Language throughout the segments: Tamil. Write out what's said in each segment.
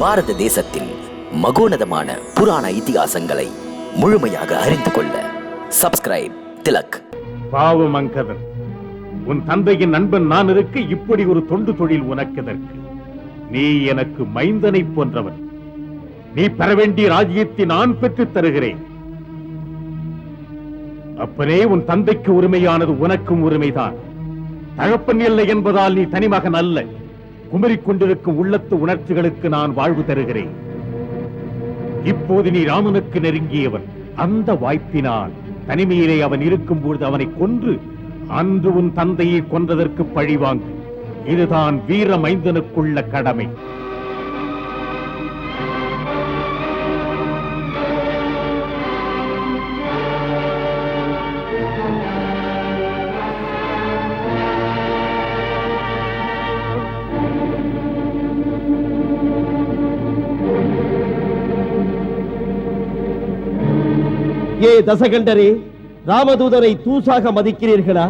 பாரத தேசத்தில் மகோனதமான புராண இதிகாசங்களை முழுமையாக அறிந்து கொள்ள சப்ஸ்கிரைப் திலக். பாவம் அங்கதர் உன் தந்தையின் நண்பன் நான் இருக்க இப்படி ஒரு தொண்டு தொழில் உனக்கெதற்கு? நீ எனக்கு மைந்தனை போன்றவன். நீ பெற வேண்டிய ராஜ்யத்தை நான் பெற்றுத் தருகிறேன். அப்பனே உன் தந்தைக்கு உரிமையானது உனக்கும் உரிமைதான். தகப்பன் இல்லை என்பதால் நீ தனிமகன் அல்ல. குமரிக் கொண்டிருக்கும் உள்ளத்து உணர்ச்சிகளுக்கு நான் வாழ்வு தருகிறேன். இப்போது நீ ராமனுக்கு நெருங்கியவன். அந்த வாய்ப்பினால் தனிமையிலே அவன் இருக்கும்போது அவனை கொன்று அன்று உன் தந்தையை கொன்றதற்கு பழிவாங்கு இதுதான் வீர மைந்தனுக்குள்ள கடமை. ஏ தசகண்டரே ராமதூதரை தூசாக மதிக்கிறீர்களா?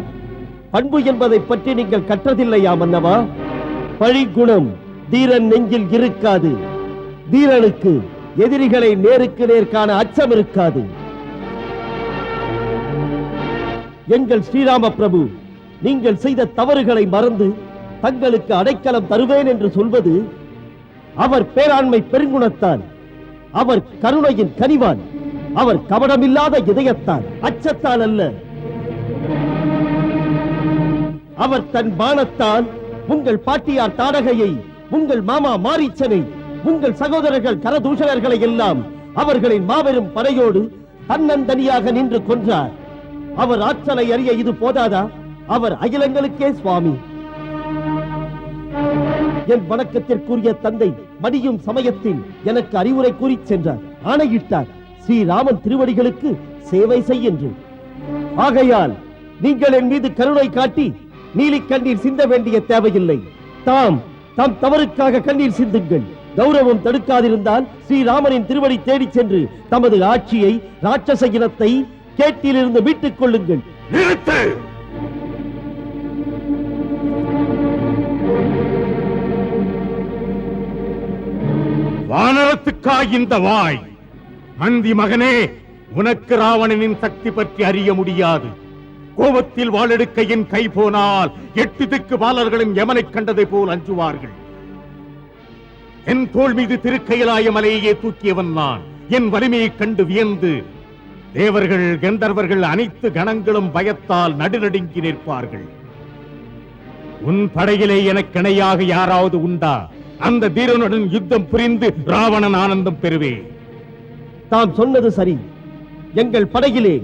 பண்பு என்பதை பற்றி நீங்கள் கற்றதில்லையா மன்னவா? பழிகுணம் தீரன் நெஞ்சில் இருக்காது. தீரனுக்கு எதிரிகளை நேருக்கு நேர் காண அச்சம் இருக்காது. எங்கள் ஸ்ரீராம பிரபு நீங்கள் செய்த தவறுகளை மறந்து தங்களுக்கு அடைக்கலம் தருவேன் என்று சொல்வது அவர் பேராண்மை பெருங்குணத்தான் அவர் கருணையின் கனிவான். அவர் கபடமில்லாத இதயத்தால் அச்சத்தால் அல்ல. அவர் தன் பானத்தால் உங்கள் பாட்டியார் தாடகையை உங்கள் மாமா மாரிச்சனை உங்கள் சகோதரர்கள் கரதூஷணர்களை எல்லாம் அவர்களின் மாபெரும் படையோடு தன்னந்தனியாக நின்று கொன்றார். அவர் ஆற்றலை அறிய இது போதாதா? அவர் அகிலங்களுக்கே சுவாமி. என் வணக்கத்திற்குரிய தந்தை மடியும் சமயத்தில் எனக்கு அறிவுரை கூறி சென்றார். ஆணையிட்டார். ஸ்ரீராமன் திருவடிகளுக்கு சேவை செய் என்று ஆகையால் நீங்கள் என் மீது கருணை காட்டி நீலி கண்ணீர் சிந்த வேண்டிய தேவையில்லை. தாம் தாம் தவறுக்காக கண்ணீர் சிந்துங்கள். கௌரவம் தடுக்காதிருந்தால் ஸ்ரீராமனின் திருவடி தேடிச் சென்று தமது ஆட்சியை ராட்சச இனத்தை கேட்டிலிருந்து மீட்டுக் கொள்ளுங்கள். நிறுத்து! வானரத்துக்காய் இந்த வாய்? மந்தி மகனே உனக்கு ராவணனின் சக்தி பற்றி அறிய முடியாது. கோபத்தில் வாளெடுக்க என் கை போனால் எட்டு திக்கு பாலர்களும் யமனைக் கண்டதை போல் அஞ்சுவார்கள். என் தோள் மீது திருக்கையிலாய மலையே தூக்கியவன் நான். என் வலிமையைக் கண்டு வியந்து தேவர்கள் கந்தர்வர்கள் அனைத்து கணங்களும் பயத்தால் நடுநடுங்கி நிற்பார்கள். உன் படையிலே எனக்கிணையாக யாராவது உண்டா? அந்த தீரனுடன் யுத்தம் புரிந்து ராவணன் ஆனந்தம் பெறுவேன். தாம் சொன்னது சரி. எங்கள் படையிலே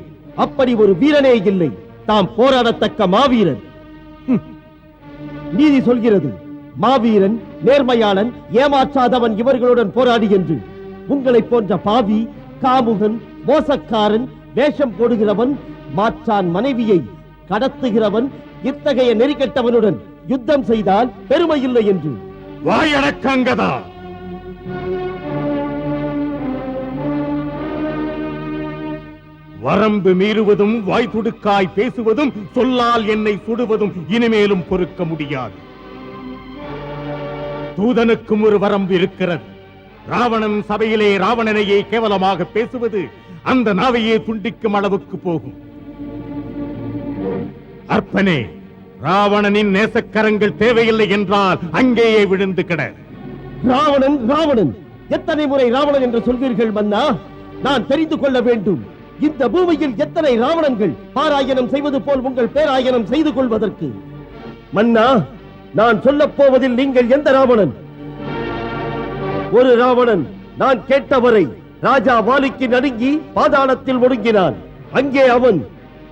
அப்படி ஒரு வீரனே இல்லை. தாம் போராடத்தக்க மாவீரன். நீதி சொல்கிறது மாவீரன் நேர்மையாளன் ஏமாற்றாதவன் இவர்களுடன் போராடி என்று. உங்களைப் போன்ற பாவி காமுகன் மோசக்காரன் வேஷம் போடுகிறவன் மாற்றான் மனைவியை கடத்துகிறவன் இத்தகைய நெறிகட்டவனுடன் யுத்தம் செய்தால் பெருமை இல்லை என்று. வாயடக்கங்கதா! வரம்பு மீறுவதும் வாய் துடுக்காய் பேசுவதும் சொல்லால் என்னை சுடுவதும் இனிமேலும் பொறுக்க முடியாது. தூதனுக்கும் ஒரு வரம்பு இருக்கிறது. ராவணன் சபையிலே ராவணனையே கேவலமாக பேசுவது அந்த நாவையே துண்டிக்கும் அளவுக்கு போகும். அற்பனே ராவணனின் நேசக்கரங்கள் தேவையில்லை என்றால் அங்கேயே விழுந்து கிட. ராவணன் ராவணன் எத்தனை முறை ராவணன் என்று சொல்வீர்கள் மன்னா? நான் தெரிந்து கொள்ள வேண்டும். இந்த பூமியில் எத்தனை ராவணன்கள் பாராயணம் செய்வது போல் உங்கள் பேராயணம் செய்து கொள்வதற்கு? மன்னா நான் சொல்லப் போவதில் நீங்கள் எந்த ராவணன்? ஒரு ராவணன் நான் கேட்டவரை ராஜா வாலிக்கு நடுங்கி பாதாளத்தில் ஒடுங்கினான். அங்கே அவன்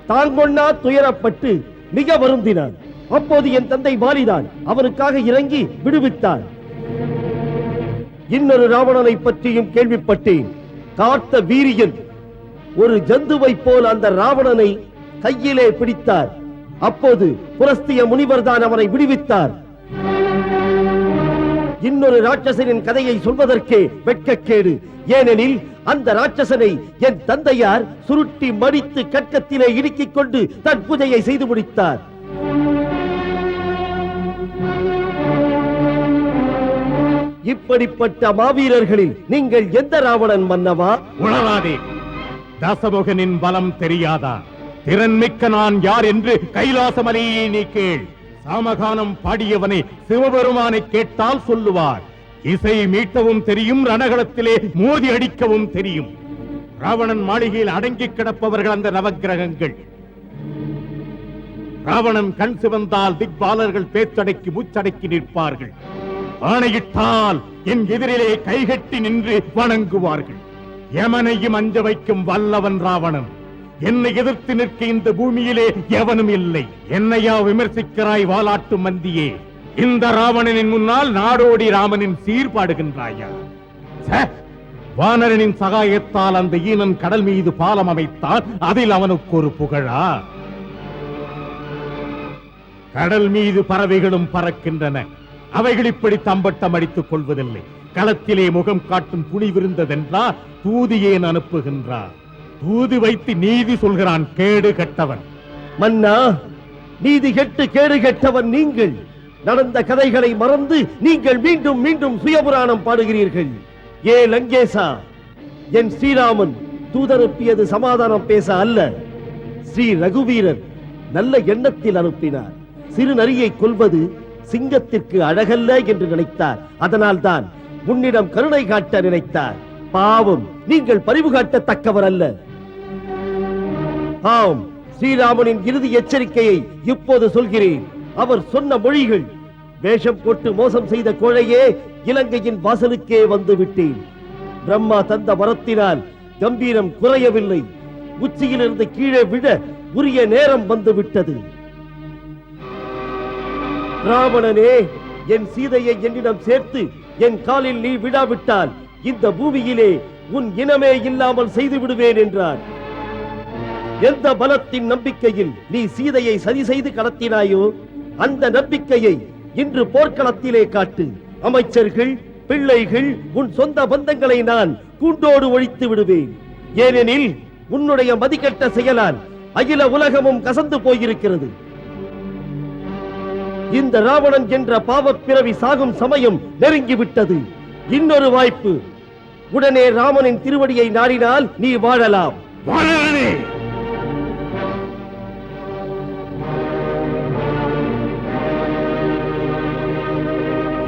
தாங்கொண்ணா துயரப்பட்டு மிக வருந்தினான். அப்போது என் தந்தை வாலிதான் அவனுக்காக இறங்கி விடுவித்தான் இன்னொரு ராவணனை பற்றியும் கேள்விப்பட்டேன். காத்த வீரியன் ஒரு ஜந்துவை போல் அந்த ராவணனை கையிலே பிடித்தார். அப்போது புலஸ்திய முனிவர் தான் அவனை விடுவித்தார். இன்னொரு ராட்சசனின் கதையை சொல்வதற்கே வெட்கக்கேடு. ஏனெனில் அந்த ராட்சசனை என் தந்தையார் சுருட்டி மடித்து கட்கத்திலே இடுக்கிக் கொண்டு தன் பூஜையை செய்து முடித்தார். இப்படிப்பட்ட மாவீரர்களில் நீங்கள் எந்த ராவணன் மன்னவா? உணராதே. தசமுகனின் பலம் தெரியாதா? திறன்மிக்க நான் யார் என்று கைலாசமலையை நீ கேள். சாமகானம் பாடியவனை சிவபெருமானை கேட்டால் சொல்லுவார். இசை மீட்டவும் தெரியும் ரணகலத்திலே மோதி அடிக்கவும் தெரியும். ராவணன் மாளிகையில் அடங்கி கிடப்பவர்கள் அந்த நவக்கிரகங்கள். ராவணன் கண் சிவந்தால் திக்பாலர்கள் பேச்சடக்கி மூச்சடக்கி நிற்பார்கள். ஆணையிட்டால் என் எதிரிலே கைகட்டி நின்று வணங்குவார்கள். எமனையும் அஞ்ச வைக்கும் வல்லவன் ராவணன். என்னை எதிர்த்து நிற்க இந்த பூமியிலே எவனும் இல்லை. என்னையா விமர்சிக்கிறாய் வாலாட்டு மந்தியே? இந்த ராவணனின் முன்னால் நாடோடி ராமனின் சீர்பாடுகின்றாயா வானரனின் சகாயத்தால் அந்த ஈனன் கடல் மீது பாலம் அமைத்தான் அதில் அவனுக்கு ஒரு புகழா? கடல் மீது பறவைகளும் பறக்கின்றன. அவைகள் இப்படி தம்பட்டம் அடித்துக் கொள்வதில்லை. களத்திலே முகம் காட்டும் துணிவிருந்ததென்றா தூதி ஏன் அனுப்புகின்றார். தூது வைத்து நீதி சொல்கிறான் கேடு கட்டவன். மன்னா நீதி கெட்டு கேடு கெட்டவன் நீங்கள். நடந்த கதைகளை மறந்து நீங்கள் மீண்டும் மீண்டும் சுயபுராணம் பாடுகிறீர்கள். ஏ லங்கேசா என் ஸ்ரீராமன் தூதனுப்பியது சமாதானம் பேச அல்ல. ஸ்ரீ ரகுவீரர் நல்ல எண்ணத்தில் அனுப்பினார். சிறு நரியை கொல்வது சிங்கத்திற்கு அழகல்ல என்று நினைத்தார். அதனால்தான் உன்னிடம் கருணை காட்ட நினைத்தார். பாவம் நீங்கள் பரிவு காட்டத்தக்கவர் அல்ல. ஆம் ஸ்ரீராமனின் இறுதி எச்சரிக்கையை இப்போது சொல்கிறேன். அவர் சொன்ன மொழிகள் வேஷம் போட்டு மோசம் செய்த கோழையே இலங்கையின் வாசலுக்கே வந்து விட்டேன். பிரம்மா தந்த வரத்தினால் கம்பீரம் குறையவில்லை. உச்சியிலிருந்து கீழே விழ உரிய நேரம் வந்து விட்டது. ராவணனே என் சீதையை என்னிடம் சேர்த்து என் காலில் நீ விடாவிட்டால் இந்த பூமியிலே உன் இனமே இல்லாமல் செய்து விடுவேன் என்றார். எந்த பலத்தின் நம்பிக்கையில் நீ சீதையை சரி செய்து கடத்தினாயோ அந்த நம்பிக்கையை இன்று போர்க்களத்திலே காட்டு. அமைச்சர்கள் பிள்ளைகள் உன் சொந்த பந்தங்களை நான் கூண்டோடு ஒழித்து விடுவேன். ஏனெனில் உன்னுடைய மதிக்கெட்ட செயலால் அகில உலகமும் கசந்து போயிருக்கிறது. இந்த ராவணன் என்ற பாவப் பிறவி சாகும் சமயம் நெருங்கிவிட்டது. இன்னொரு வாய்ப்பு. உடனே ராமனின் திருவடியை நாடினால் நீ வாழலாம்.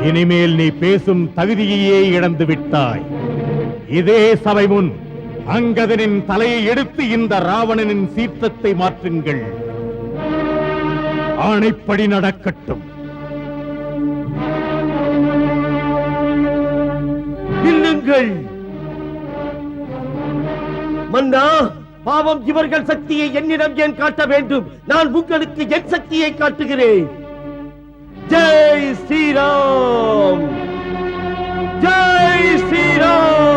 இனிமேல் நீ பேசும் தகுதியையே இழந்து விட்டாய். இதே சபை முன் அங்கதனின் தலையை எடுத்து இந்த ராவணனின் சீற்றத்தை மாற்றுங்கள். ஆணைப்படி நடக்கட்டும். நில்லுங்கள் மன்னா பாவம் இவர்கள் சக்தியை என்னிடம் ஏன் காட்ட வேண்டும்? நான் உங்களுக்கு என் சக்தியை காட்டுகிறேன். ஜெய் ஸ்ரீராம். ஜெய் ஸ்ரீராம்.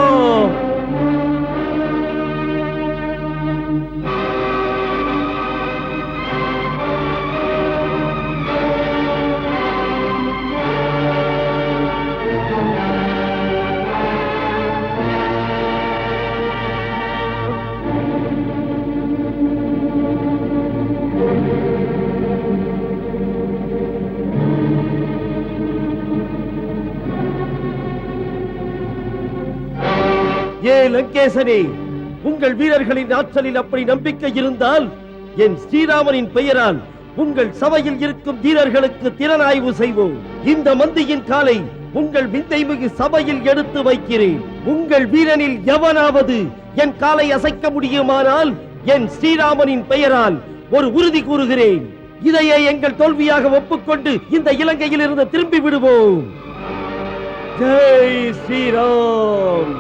லங்கேசனே உங்கள் வீரர்களின் ஆற்றலில் அப்படி நம்பிக்கை இருந்தால் என் ஸ்ரீராமனின் பெயரால் உங்கள் சபையில் இருக்கும் வீரர்களுக்கு திறனாய்வு செய்வோம். இந்த மந்தியின் காலை உங்கள் விந்தைமிகு சபையில் எடுத்து வைக்கிறேன். உங்கள் வீரனில் எவனாவது என் காலை அசைக்க முடியுமானால் என் ஸ்ரீராமனின் பெயரால் ஒரு உறுதி கூறுகிறேன். இதையே எங்கள் தோல்வியாக ஒப்புக்கொண்டு இந்த இலங்கையில் இருந்து திரும்பி விடுவோம். ஜெய் ஸ்ரீராம்!